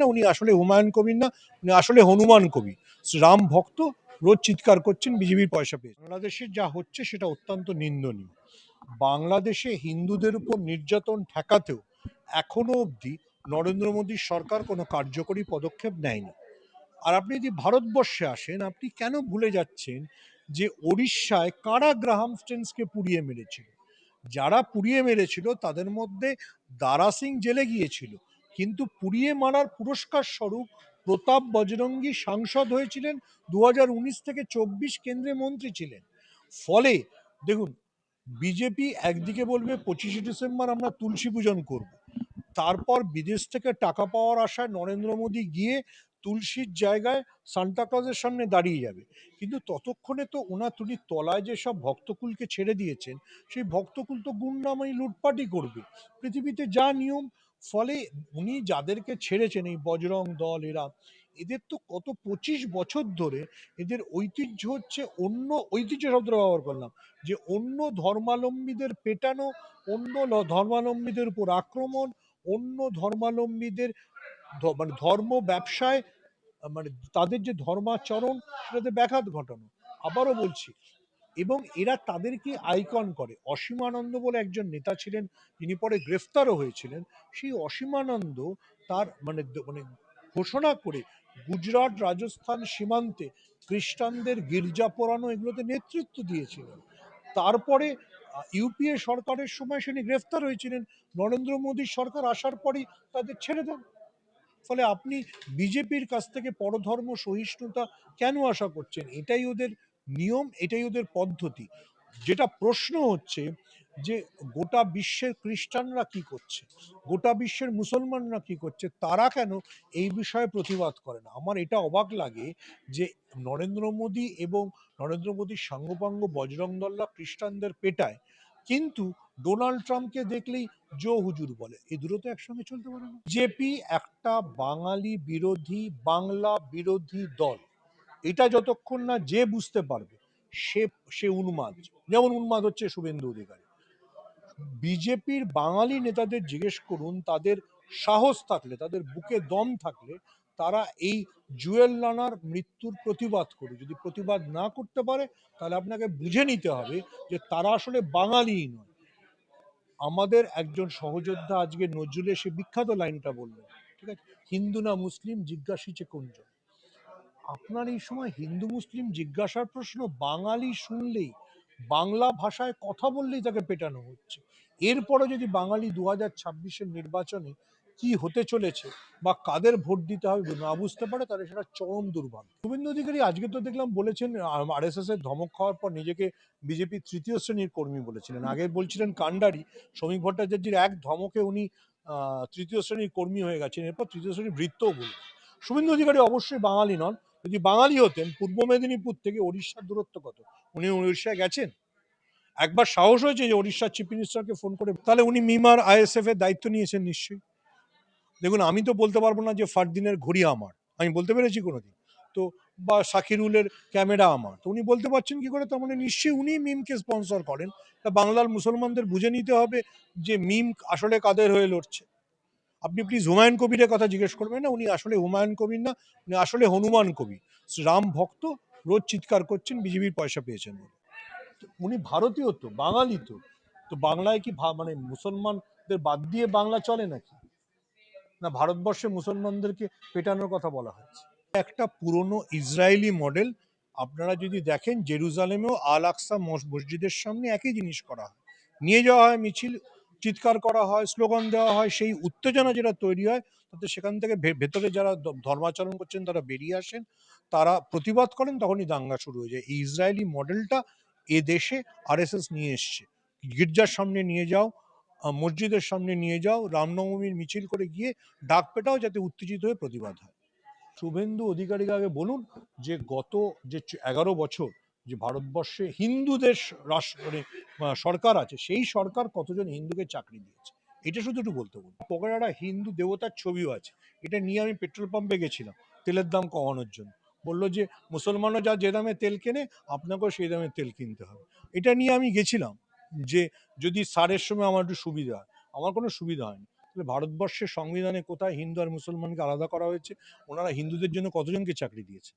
না, উনি আসলে হুমায়ুন কবির না, উনি আসলে হনুমান কবি রাম ভক্ত, রোজ চিৎকার করছেন, বিজেপির পয়সা পেয়ে বাংলাদেশে যা হচ্ছে সেটা অত্যন্ত নিন্দনীয়। বাংলাদেশে হিন্দুদের উপর নির্যাতন ঠেকাতেও এখনও অবধি নরেন্দ্র মোদীর সরকার কোনো কার্যকরী পদক্ষেপ নেয়নি। আর আপনি যদি ভারতবর্ষে আসেন, আপনি কেন ভুলে যাচ্ছেন যে ওড়িশায় কারা গ্রাহাম স্টেন্সকে পুড়িয়ে মেরেছিল? যারা পুড়িয়ে মেরেছিল, তাদের মধ্যে দারা সিং জেলে গিয়েছিল। কিন্তু পুড়িয়ে মারার পুরস্কার স্বরূপ প্রতাপ বজরঙ্গী সাংসদ হয়েছিলেন দু থেকে চব্বিশ কেন্দ্রে মন্ত্রী ছিলেন। ফলে, দেখুন, বিজেপি একদিকে বলবে পঁচিশে ডিসেম্বর আমরা তুলসী পূজন করব। তারপর বিদেশ থেকে টাকা পাওয়ার আশায় নরেন্দ্র মোদী গিয়ে তুলসীর জায়গায় সান্তাক্লজের সামনে দাঁড়িয়ে যাবে। কিন্তু ততক্ষণে তো ওনার তিনি তলায় যে সব ভক্তকুলকে ছেড়ে দিয়েছেন, সেই ভক্তকুল তো গুন্ডামাই লুটপাটই করবে। পৃথিবীতে যা নিয়ম ফলে উনি যাদেরকে ছেড়েছেন এই বজরং দল, এরা, এদের তো কত পঁচিশ বছর ধরে এদের ঐতিহ্য হচ্ছে অন্য ঐতিহ্য শব্দ ব্যবহার করলাম, যে অন্য ধর্মালম্বীদের পেটানো, অন্য ধর্মাবলম্বীদের উপর আক্রমণ, অন্য ধর্মাবলম্বীদের ধ- মানে ধর্ম ব্যবসায় মানে তাদের যে ধর্মাচরণ, সেটাতে ব্যাঘাত ঘটানো। আবারও বলছি এবং এরা তাদেরকে আইকন করে। অসীমানন্দ বলে একজন নেতা ছিলেন, যিনি পরে গ্রেফতারও হয়েছিলেন। সেই অসীমানন্দ তার মানে মানে ঘোষণা করে গুজরাট রাজস্থান সীমান্তে খ্রিস্টানদের গির্জা পোড়ানো এগুলোতে নেতৃত্ব দিয়েছিলেন। তারপরে ইউপিএ সরকারের সময় তিনি গ্রেফতার হয়েছিলেন। নরেন্দ্র মোদীর সরকার আসার পরই তাদের ছেড়ে দেন। ফলে আপনি বিজেপির কাছ থেকে পরধর্ম, সহিষ্ণুতা কেন আশা করছেন? এটাই ওদের নিয়ম এটাই ওদের পদ্ধতি। যেটা প্রশ্ন হচ্ছে যে গোটা বিশ্বের খ্রিস্টানরা কি করছে? গোটা বিশ্বের মুসলমানরা কি করছে? তারা কেন এই বিষয়ে প্রতিবাদ করে না? আমার এটা অবাক লাগে যে নরেন্দ্র মোদী এবং নরেন্দ্র মোদীর সাঙ্গপাঙ্গ বজরং দলরা খ্রিস্টানদের পেটায়, কিন্তু ডোনাল্ড ট্রাম্পকে দেখলেই জো হুজুর বলে। এই দুটো তো একসঙ্গে চলতে পারে না। জেপি একটা বাঙালি বিরোধী বাংলা বিরোধী দল। এটা যতক্ষণ না যে বুঝতে পারবে, সে সে উন্মাদ। যেমন উন্মাদ হচ্ছে শুভেন্দু অধিকারী। বিজেপির বাঙালি নেতাদের জিজ্ঞেস করুন, তাদের সাহস থাকলে, তাদের বুকে দম থাকলে, তারা এই জুয়েল রানার মৃত্যুর প্রতিবাদ করুক। যদি প্রতিবাদ না করতে পারে, তাহলে আপনাকে বুঝে নিতে হবে যে তারা আসলে বাঙালিই নয়। আমাদের একজন সহযোদ্ধা আজকে নজরুলের সে বিখ্যাত লাইনটা বললেন, ঠিক আছে? হিন্দু না মুসলিম, জিজ্ঞাসিছে কোনজন? আপনার এই সময় হিন্দু মুসলিম জিজ্ঞাসার প্রশ্ন বাঙালি শুনলেই বাংলা ভাষায় কথা বললেই তাকে পেটানো হচ্ছে। এরপরে যদি বাঙালি দু হাজার ছাব্বিশের নির্বাচনে কি হতে চলেছে বা কাদের ভোট দিতে হবে না বুঝতে পারে, তাহলে সেটা চরম দুর্ভাগ্য। শুভেন্দু অধিকারী আজকে তো দেখলাম বলেছেন আর এস এর ধমক খাওয়ার পর নিজেকে বিজেপি তৃতীয় শ্রেণির কর্মী বলেছিলেন। আগে বলছিলেন কাণ্ডারি শ্রমিক ভট্টাচার্যের এক ধমকে উনি তৃতীয় শ্রেণির কর্মী হয়ে গেছেন। এরপর তৃতীয় শ্রেণির বৃত্তও বললেন শুভেন্দু অধিকারী অবশ্যই বাঙালি নন যদি বাঙালি হতেন, পূর্ব মেদিনীপুর থেকে ওড়িশার দূরত্ব কত? উনি উড়িষ্যায় গেছেন? একবার সাহস হয়েছে যে ওড়িশার চিফ মিনিস্টারকে ফোন করে, তাহলে উনি মিমার আইএসএফ এর দায়িত্ব নিয়েছেন নিশ্চয়ই। দেখুন, আমি তো বলতে পারব না যে ফারদিনের ঘড়ি আমার, আমি বলতে পেরেছি কোনোদিন। তো, বা সাকিরুলের ক্যামেরা আমার, তো উনি বলতে পারছেন কি করে? তার মানে নিশ্চয়ই উনি মিমকে স্পন্সর করেন। তা বাংলার মুসলমানদের বুঝে নিতে হবে যে মিম আসলে কাদের হয়ে লড়ছে। আপনি প্লিজ হুমায়ুন কবিরের কথা জিজ্ঞেস করবেন না, উনি আসলে হুমায়ুন কবির না, উনি আসলে হনুমান কবি। রাম ভক্ত, রোজ চিৎকার করছেন, বিজেপির পয়সা পেয়েছেন বলে। উনি ভারতীয় তো, বাঙালি তো। তো বাংলায় কি মানে মুসলমানদের বাদ দিয়ে বাংলা চলে নাকি? না ভারতবর্ষে মুসলমানদেরকে পেটানোর কথা বলা হয়েছে। একটা পুরনো ইসরায়েলি মডেল আপনারা যদি দেখেন জেরুজালেমেও আল আকসা মস- মসজিদের সামনে একই জিনিস করা হয়। নিয়ে যাওয়া হয় মিছিল চিৎকার করা হয়, স্লোগান দেওয়া হয়, সেই উত্তেজনা যেটা তৈরি হয়, তাতে সেখান থেকে ভেতরে যারা ধর্মাচরণ করছেন, তারা বেরিয়ে আসেন, তারা প্রতিবাদ করেন, তখনই দাঙ্গা শুরু হয়ে যায়। এই ইসরায়েলি মডেলটা এ দেশে আরএসএস নিয়ে এসছে। গির্জার সামনে নিয়ে যাও মসজিদের সামনে নিয়ে যাও, রামনবমীর মিছিল করে গিয়ে ডাক পেটাও যাতে উত্তেজিত হয়ে প্রতিবাদ হয়। শুভেন্দু অধিকারীকে আগে বলুন যে গত যে এগারো বছর যে ভারতবর্ষে হিন্দুদের রাষ্ট্র মানে সরকার আছে, সেই সরকার কতজন হিন্দুকে চাকরি দিয়েছে? এটা শুধু একটু বলতে বলুন। পোকারাটা হিন্দু দেবতার ছবিও আছে। এটা নিয়ে আমি পেট্রোল পাম্পে গেছিলাম, তেলের দাম কমানোর জন্য। বলল যে মুসলমানও যা যে দামে তেল কেনে, আপনাকেও সেই দামে তেল কিনতে হবে। এটা নিয়ে আমি গেছিলাম, যে যদি সারের সময় আমার একটু সুবিধা হয়। আমার কোনো সুবিধা হয়নি। তাহলে ভারতবর্ষের সংবিধানে কোথায় হিন্দু আর মুসলমানকে আলাদা করা হয়েছে? ওনারা হিন্দুদের জন্য কতজনকে চাকরি দিয়েছে?